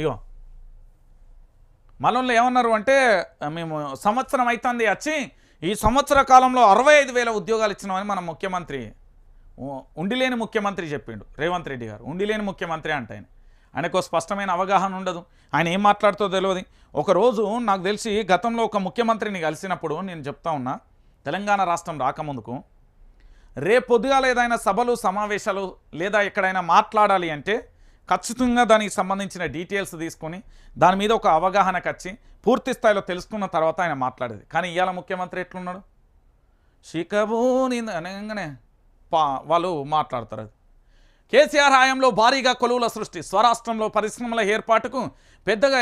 ఇగో. మనల్ని ఏమన్నారు అంటే మేము సంవత్సరం అవుతుంది వచ్చి ఈ సంవత్సర కాలంలో అరవై ఐదు వేల ఉద్యోగాలు ఇచ్చినామని మన ముఖ్యమంత్రి ఉండిలేని ముఖ్యమంత్రి చెప్పిండు రేవంత్ రెడ్డి గారు. ఉండిలేని ముఖ్యమంత్రి అంటే ఆయన. ఆయనకు స్పష్టమైన అవగాహన ఉండదు. ఆయన ఏం మాట్లాడుతో తెలియదు ఒకరోజు నాకు తెలిసి గతంలో ఒక ముఖ్యమంత్రిని కలిసినప్పుడు నేను చెప్తా ఉన్నా తెలంగాణ రాష్ట్రం రాకముందుకు రేపు పొద్దుగాల ఏదైనా సభలు సమావేశాలు లేదా ఎక్కడైనా మాట్లాడాలి అంటే ఖచ్చితంగా దానికి సంబంధించిన డీటెయిల్స్ తీసుకొని దాని మీద ఒక అవగాహనకు వచ్చి పూర్తి స్థాయిలో తెలుసుకున్న తర్వాత ఆయన మాట్లాడేది. కానీ ఇవాళ ముఖ్యమంత్రి ఎట్లున్నాడు? షికబూని అనగానే పా వాళ్ళు మాట్లాడతారు అది. కేసీఆర్ హయాంలో భారీగా కొలువుల సృష్టి. స్వరాష్ట్రంలో పరిశ్రమల ఏర్పాటుకు పెద్దగా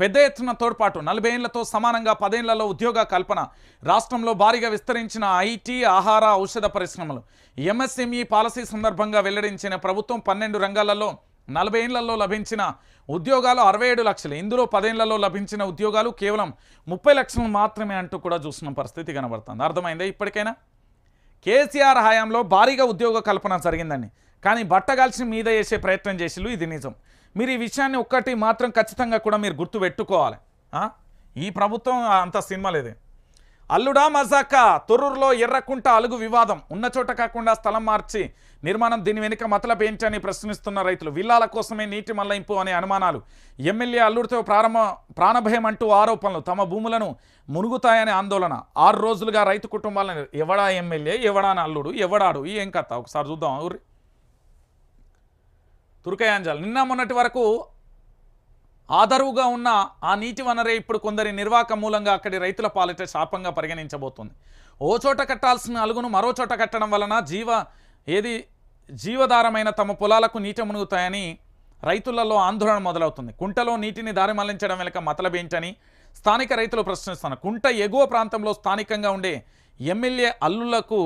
పెద్ద ఎత్తున తోడ్పాటు. నలభై ఏళ్ళతో సమానంగా పదేళ్ళలో ఉద్యోగ కల్పన. రాష్ట్రంలో భారీగా విస్తరించిన ఐటీ ఆహార ఔషధ పరిశ్రమలు. ఎంఎస్ఎంఈ పాలసీ సందర్భంగా వెల్లడించిన ప్రభుత్వం పన్నెండు రంగాలలో నలభై ఏళ్ళలో లభించిన ఉద్యోగాలు అరవై ఏడు లక్షలు. ఇందులో పదేళ్ళలో లభించిన ఉద్యోగాలు కేవలం ముప్పై లక్షలు మాత్రమే అంటూ కూడా చూస్తున్న. పరిస్థితి కనబడుతుంది. అర్థమైందా ఇప్పటికైనా? కేసీఆర్ హయాంలో భారీగా ఉద్యోగ కల్పన జరిగిందండి. కానీ బట్టగాల్సి మీద వేసే ప్రయత్నం చేసిళ్ళు ఇది నిజం. మీరు ఈ విషయాన్ని ఒక్కటి మాత్రం ఖచ్చితంగా కూడా మీరు గుర్తు పెట్టుకోవాలి. ఈ ప్రభుత్వం అంత సినిమా లేదే. అల్లుడా మజాక తొర్రూరులో ఎర్రకుంట అలుగు వివాదం. ఉన్న చోట కాకుండా స్థలం మార్చి నిర్మాణం దీని వెనుక మతలబ్ ఏంటని ప్రశ్నిస్తున్న రైతులు విల్లాల కోసమే నీటి మళ్ళింపు అనే అనుమానాలు. ఎమ్మెల్యే అల్లుడితో ప్రారంభ ప్రాణభయం అంటూ ఆరోపణలు తమ భూములను మునుగుతాయనే ఆందోళన. ఆరు రోజులుగా రైతు కుటుంబాలను ఎవడా ఎమ్మెల్యే ఎవడా అల్లుడు ఎవడాడు ఈ ఏం కథ? ఒకసారి చూద్దాం. ఊరి తుర్కయాంజల్. నిన్న మొన్నటి వరకు ఆదరువుగా ఉన్న ఆ నీటి వనరే ఇప్పుడు కొందరి నిర్వాక మూలంగా అక్కడి రైతుల పాలిట శాపంగా పరిగణించబోతుంది. ఓ చోట కట్టాల్సిన అలుగును మరో చోట కట్టడం వలన జీవ ఏది జీవధారమైన తమ పొలాలకు నీట మునుగుతాయని రైతులలో ఆందోళన మొదలవుతుంది. కుంటలో నీటిని దారి మళ్ళించడం వెనుక మతలబేంటని స్థానిక రైతులు ప్రశ్నిస్తున్నారు. కుంట ఎగువ ప్రాంతంలో స్థానికంగా ఉండే ఎమ్మెల్యే అల్లులకు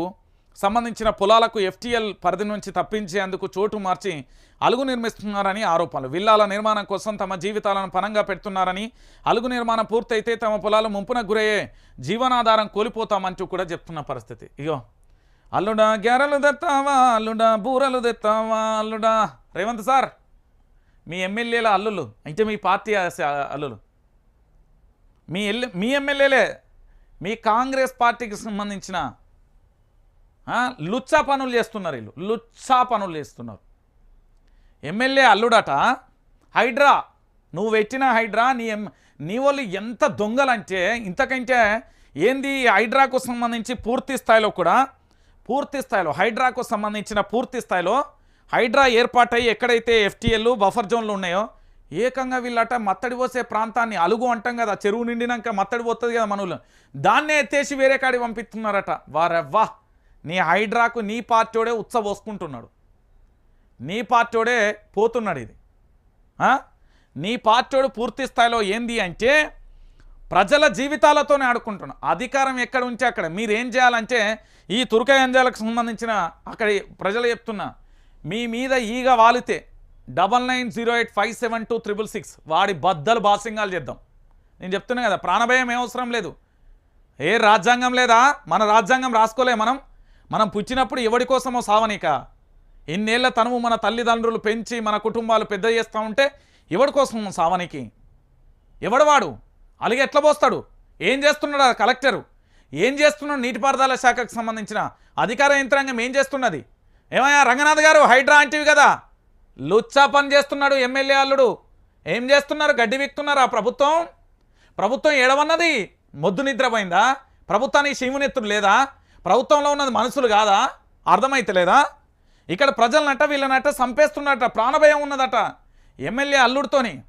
సంబంధించిన పొలాలకు ఎఫ్టీఎల్ పరిధి నుంచి తప్పించేందుకు చోటు మార్చి అలుగు నిర్మిస్తున్నారని ఆరోపణలు. విల్లాల నిర్మాణం కోసం తమ జీవితాలను పనంగా పెడుతున్నారని అలుగు నిర్మాణం పూర్తయితే తమ పొలాలు ముంపున గురయ్యే జీవనాధారం కోల్పోతామంటూ కూడా చెప్తున్న పరిస్థితి. ఇగో అల్లుడా గ్యారలు తెత్తావా? అల్లుడా బూరలు తెత్తావా? అల్లుడా. రేవంత్ సార్ మీ ఎమ్మెల్యేల అల్లులు అంటే మీ పార్టీ అల్లులు మీ ఎల్ మీ ఎమ్మెల్యేలే మీ కాంగ్రెస్ పార్టీకి సంబంధించిన లుచ్చా పనులు చేస్తున్నారు వీళ్ళు. లుచ్చా పనులు చేస్తున్నారు. ఎమ్మెల్యే అల్లుడట హైడ్రా నువ్వు పెట్టిన హైడ్రా నీ ఎం నీ వాళ్ళు ఎంత దొంగలంటే ఇంతకంటే ఏంది హైడ్రాకు సంబంధించి పూర్తి స్థాయిలో కూడా పూర్తి స్థాయిలో హైడ్రాకు సంబంధించిన పూర్తి స్థాయిలో హైడ్రా ఏర్పాటై ఎక్కడైతే ఎఫ్టీఎల్ బఫర్ జోన్లు ఉన్నాయో ఏకంగా వీళ్ళట మత్తడి పోసే ప్రాంతాన్ని అలుగు అంటాం కదా చెరువు నిండినాక మత్తడి పోతుంది కదా మనవులు దాన్నే ఎత్తేసి వేరే కాడి పంపిస్తున్నారట. వారెవ్వా? నీ హైడ్రాకు నీ పార్టీడే ఉత్సవోసుకుంటున్నాడు నీ పార్టీడే పోతున్నాడు ఇది. నీ పార్టీడు పూర్తి స్థాయిలో ఏంది అంటే ప్రజల జీవితాలతోనే ఆడుకుంటున్నాం. అధికారం ఎక్కడ ఉంటే అక్కడ. మీరేం చేయాలంటే ఈ తుర్కయంజాలకు సంబంధించిన అక్కడ ప్రజలు చెప్తున్నా మీ మీద ఈగ వాలితే double nine zero eight five seven two triple six వాడి బద్దలు బాసింగాలు చేద్దాం. నేను చెప్తున్నా కదా ప్రాణభయం ఏం అవసరం లేదు. ఏ రాజ్యాంగం లేదా? మన రాజ్యాంగం రాసుకోలే మనం. మనం పుచ్చినప్పుడు ఎవడి కోసమో సావనిక. ఇన్నేళ్ళ తనువు మన తల్లిదండ్రులు పెంచి మన కుటుంబాలు పెద్ద చేస్తూ ఉంటే ఎవడి కోసమో సావనికి? ఎవడవాడు? అలాగే ఎట్లా పోస్తాడు? ఏం చేస్తున్నాడు ఆ కలెక్టరు? ఏం చేస్తున్నాడు నీటిపారుదల శాఖకు సంబంధించిన అధికార యంత్రాంగం? ఏం చేస్తున్నది? ఏమయ్యా రంగనాథ్ గారు హైడ్రా అంటివి కదా. లుచ్చా పని చేస్తున్నాడు ఎమ్మెల్యే అల్లుడు. ఏం చేస్తున్నారు? గడ్డి విక్తున్నారు ఆ ప్రభుత్వం? ప్రభుత్వం ఏడవన్నది? మొద్దు నిద్రపోయిందా? ప్రభుత్వానికి శివునెత్తుడు లేదా? ప్రభుత్వంలో ఉన్నది మనుషులు కాదా? అర్థమైతలేదా? ఇక్కడ ప్రజలనట వీళ్ళనట చంపేస్తున్నట ప్రాణభయం ఉన్నదట ఎమ్మెల్యే అల్లుడితోని.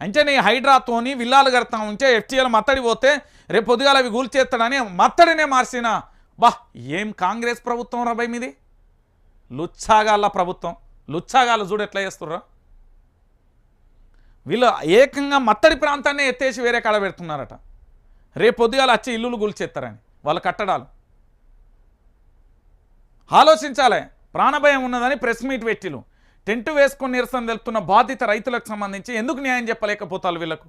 అంటే నీ హైడ్రాతోని విల్లాలు కడతా ఉంటే ఎఫ్టీఎల్ మత్తడి పోతే రేపు పొద్దుగాల అవి గూల్చేస్తాడని మత్తడినే మార్చిన. బా ఏం కాంగ్రెస్ ప్రభుత్వం రా భయ్ మీది? లుచ్చాగాళ్ళ ప్రభుత్వం. లుచ్చాగాళ్ళు చూడు ఎట్లా చేస్తుర్రా? వీళ్ళు ఏకంగా మత్తడి ప్రాంతాన్ని ఎత్తేసి వేరే కాడ పెడుతున్నారట. రేపు పొద్దుగాల వచ్చి ఇల్లులు గుల్చేస్తారని. వాళ్ళ కట్టడాలు. ఆలోచించాలి. ప్రాణభయం ఉన్నదని ప్రెస్ మీట్ పెట్టిలు. టెంట్ వేసుకుని నిరసన తెలుపుతున్న బాధిత రైతులకు సంబంధించి ఎందుకు న్యాయం చెప్పలేకపోతారు వీళ్ళకు?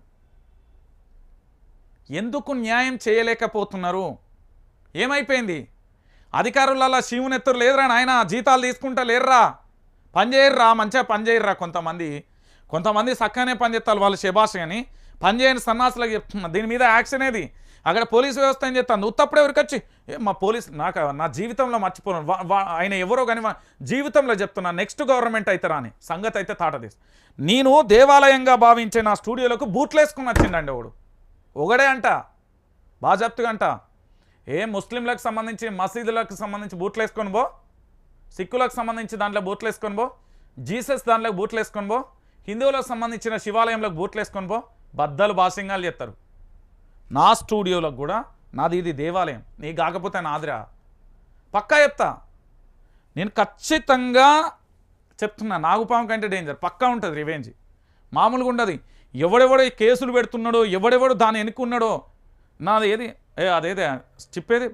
ఎందుకు న్యాయం చేయలేకపోతున్నారు? ఏమైపోయింది? అధికారులలో శివునెత్తురు లేదురా నాయన జీతాలు తీసుకుంటా లేర్రా. పనిచేయర్రా మంచిగా పనిచేయర్రా కొంతమంది. కొంతమంది చక్కగానే పనిచేస్తారు వాళ్ళు శబాష్ అని పనిచేయని సన్నాసులకు చెప్తున్నా దీని మీద యాక్షన్ ఏది? అక్కడ పోలీస్ వ్యవస్థ ఏం చేస్తాను ఉత్తప్పుడే ఎవరికి వచ్చి మా పోలీస్ నాకు నా జీవితంలో మర్చిపోను. ఆయన ఎవరో కానీ జీవితంలో చెప్తున్నా నెక్స్ట్ గవర్నమెంట్ అవుతారా అని సంగతి అయితే తాటదీస్ నేను దేవాలయంగా భావించే నా స్టూడియోలకు బూట్లేసుకుని వచ్చిండండి ఒకడు ఒకడే అంట బాగా ఏ ముస్లింలకు సంబంధించి మసీదులకు సంబంధించి బూట్లు వేసుకొని పో సిక్కులకు సంబంధించి దాంట్లో బూట్లు వేసుకొని పో జీసస్ దాంట్లో బూట్లు వేసుకొని పో హిందువులకు సంబంధించిన శివాలయంలోకి బూట్లు వేసుకొని పో బద్దలు బాసింగాలు చేస్తారు నా స్టూడియోలకు కూడా నాది ఇది దేవాలయం. నీ కాకపోతే నాదిరా పక్కా చెప్తా. నేను ఖచ్చితంగా చెప్తున్నా నాగుపాము కంటే డేంజర్ పక్కా ఉంటుంది రివెంజ్ మామూలుగా ఉండదు. ఎవడెవడో ఈ కేసులు పెడుతున్నాడో ఎవడెవడు దాని ఎన్నుకున్నాడో నాది ఏది? ఏ అదేదే చెప్పేది?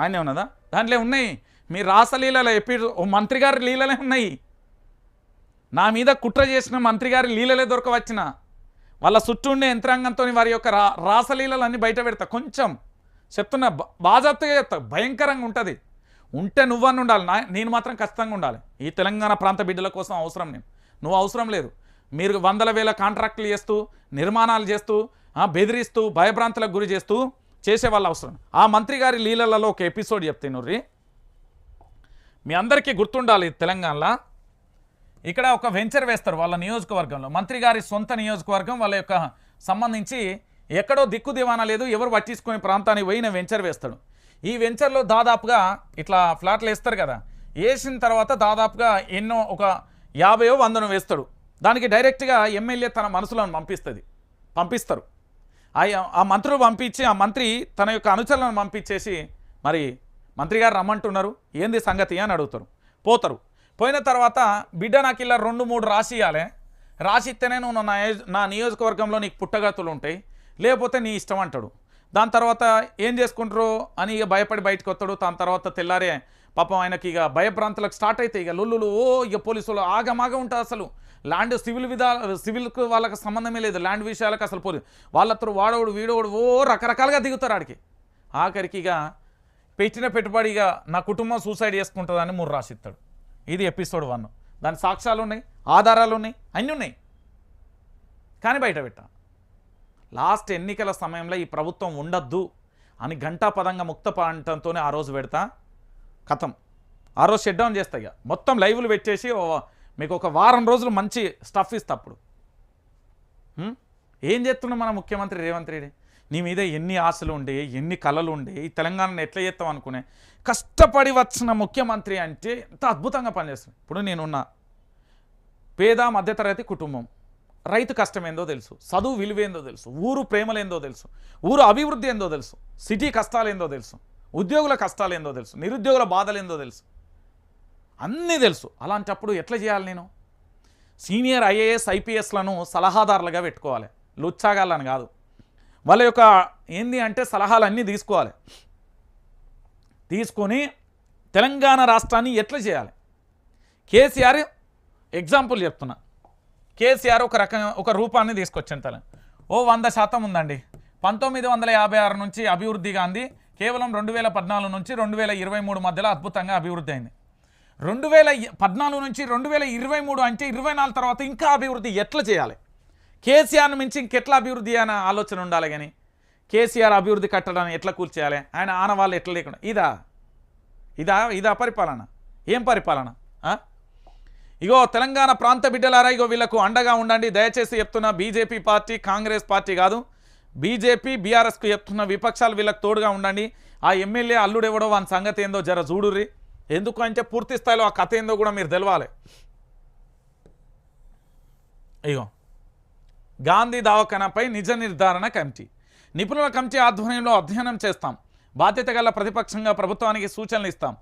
ఆయనే ఉన్నదా? దాంట్లో ఉన్నాయి. మీ రాసలీలలో ఎప్పి ఓ మంత్రి గారి లీలలే ఉన్నాయి. నా మీద కుట్ర చేసిన మంత్రి గారి లీలలే దొరకవచ్చిన. వాళ్ళ చుట్టూ ఉండే యంత్రాంగంతో వారి యొక్క రా రాసలీలలన్నీ బయట పెడతా. కొంచెం చెప్తున్నా బాజాప్తగా చెప్తా. భయంకరంగా ఉంటుంది. ఉంటే నువ్వని ఉండాలి. నా నేను మాత్రం ఖచ్చితంగా ఉండాలి. ఈ తెలంగాణ ప్రాంత బిడ్డల కోసం అవసరం నేను. నువ్వు అవసరం లేదు. మీరు వందల వేల కాంట్రాక్టులు చేస్తూ నిర్మాణాలు చేస్తూ బెదిరిస్తూ భయభ్రాంతులకు గురి చేస్తూ చేసే వాళ్ళు అవసరం. ఆ మంత్రి గారి లీలలలో ఒక ఎపిసోడ్ చెప్తే నుర్రి. మీ అందరికీ గుర్తుండాలి తెలంగాణలో ఇక్కడ ఒక వెంచర్ వేస్తారు వాళ్ళ నియోజకవర్గంలో. మంత్రి గారి సొంత నియోజకవర్గం వాళ్ళ యొక్క సంబంధించి ఎక్కడో దిక్కు దివానా లేదు ఎవరు పట్టించుకునే ప్రాంతానికి పోయిన వెంచర్ వేస్తాడు. ఈ వెంచర్లో దాదాపుగా ఇట్లా ఫ్లాట్లు వేస్తారు కదా వేసిన తర్వాత దాదాపుగా ఎన్నో ఒక యాభైయో వందనో వేస్తాడు. దానికి డైరెక్ట్గా ఎమ్మెల్యే తన మనసులను పంపిస్తుంది. పంపిస్తారు. ఆ ఆ మంత్రులు పంపించి ఆ మంత్రి తన యొక్క అనుచరులను పంపించేసి మరి మంత్రి గారు రమ్మంటున్నారు ఏంది సంగతి అని అడుగుతారు. పోతారు. పోయిన తర్వాత బిడ్డ నాకు ఇలా రెండు మూడు రాసి ఇవ్వాలి రాసి ఇస్తేనే నువ్వు నా నా నియోజకవర్గంలో నీకు పుట్టగతులు ఉంటాయి. లేకపోతే నీ ఇష్టం అంటాడు. దాని తర్వాత ఏం చేసుకుంటారు అని ఇక భయపడి బయటకు వస్తాడు. దాని తర్వాత తెల్లారే పాపం ఆయనకి ఇక భయభ్రాంతులకు స్టార్ట్ అవుతాయి ఇక లొల్లులు ఓ ఇక పోలీసులు ఆగమాగ ఉంటుంది అసలు. ల్యాండ్ సివిల్ విధా సివిల్కు వాళ్ళకి సంబంధమే లేదు. ల్యాండ్ విషయాలకు అసలు పోలీసు వాళ్ళతో వాడోడు వీడోడు ఓ రకరకాలుగా దిగుతారు ఆడికి. ఆఖరికి ఇక పెట్టిన పెట్టుబడి ఇక నా కుటుంబం సూసైడ్ చేసుకుంటుందని మూడు రాసిస్తాడు ఇది ఎపిసోడ్ వన్ దాని సాక్ష్యాలు ఉన్నాయి ఆధారాలు ఉన్నాయి అన్నీ ఉన్నాయి. కానీ బయట పెట్టా. లాస్ట్ ఎన్నికల సమయంలో ఈ ప్రభుత్వం ఉండద్దు అని ఘంటాపదంగా ముక్త పాడటంతోనే ఆ రోజు పెడతా. కథం. ఆ రోజు షెడ్ డౌన్ చేస్తా ఇక మొత్తం లైవ్లు పెట్టేసి ఓ- మీకు ఒక వారం రోజులు మంచి స్టఫ్ ఇస్తా అప్పుడు. ఏం చేస్తున్నాం మన ముఖ్యమంత్రి రేవంత్ రెడ్డి? నీ మీద ఎన్ని ఆశలు ఉండే ఎన్ని కళలు ఉండే ఈ తెలంగాణను ఎట్లా చేస్తాం అనుకునే? కష్టపడి వచ్చిన ముఖ్యమంత్రి అంటే ఎంత అద్భుతంగా పనిచేస్తుంది ఇప్పుడు నేనున్న. పేద మధ్యతరగతి కుటుంబం. రైతు కష్టం ఏందో తెలుసు. చదువు విలువేందో తెలుసు. ఊరు ప్రేమలేందో తెలుసు. ఊరు అభివృద్ధి ఏందో తెలుసు. సిటీ కష్టాలు ఏందో తెలుసు. ఉద్యోగుల కష్టాలు ఏందో తెలుసు. నిరుద్యోగుల బాధలు ఏందో తెలుసు. అన్నీ తెలుసు. అలాంటప్పుడు ఎట్లా చేయాలి నేను? సీనియర్ ఐఏఎస్ ఐపీఎస్లను సలహాదారులుగా పెట్టుకోవాలి. లుచ్చాగాళ్ళని కాదు. వాళ్ళ యొక్క ఏంది అంటే సలహాలన్నీ తీసుకోవాలి. తీసుకొని తెలంగాణ రాష్ట్రాన్ని ఎట్లా చేయాలి? కేసీఆర్ ఎగ్జాంపుల్ చెప్తున్నా. కేసీఆర్ ఒక రకం ఒక రూపాన్ని తీసుకొచ్చిన తల. ఓ వంద శాతం ఉందండి. పంతొమ్మిది వందల యాభై ఆరు నుంచి అభివృద్ధిగా అంది కేవలం రెండు వేల పద్నాలుగు నుంచి రెండు వేల ఇరవై మూడు మధ్యలో అద్భుతంగా అభివృద్ధి అయింది. రెండు వేల పద్నాలుగు నుంచి రెండు వేల ఇరవై మూడు అంటే ఇరవై నాలుగు తర్వాత ఇంకా అభివృద్ధి ఎట్లా చేయాలి? కేసీఆర్ను మించి ఇంకెట్లా అభివృద్ధి అనే ఆలోచన ఉండాలి కానీ కేసీఆర్ అభివృద్ధి కట్టడాన్ని ఎట్లా కూల్చేయాలి? ఆయన ఆనవాళ్ళు ఎట్లా లేకుండా ఇదా? ఇదా? ఇదా పరిపాలన? ఏం పరిపాలన? ఇగో తెలంగాణ ప్రాంత బిడ్డలారా ఇగో వీళ్ళకు అండగా ఉండండి. దయచేసి చెప్తున్నా బీజేపీ పార్టీ కాంగ్రెస్ పార్టీ కాదు. బీజేపీ బీఆర్ఎస్కు చెప్తున్న విపక్షాలు వీళ్ళకు తోడుగా ఉండండి. ఆ ఎమ్మెల్యే అల్లుడు ఎవడో వాని సంగతి ఏందో జర చూడుర్రి. ఎందుకు అంటే పూర్తి స్థాయిలో ఆ కథ ఏందో కూడా మీరు తెలవాలి. ఇగో. గాంధీ దవాఖానాపై నిజ నిర్ధారణ కమిటీ. నిపుణుల కమిటీ ఆధ్వర్యంలో అధ్యయనం చేస్తాం. బాధ్యత గల ప్రతిపక్షంగా ప్రభుత్వానికి సూచనలు ఇస్తాం.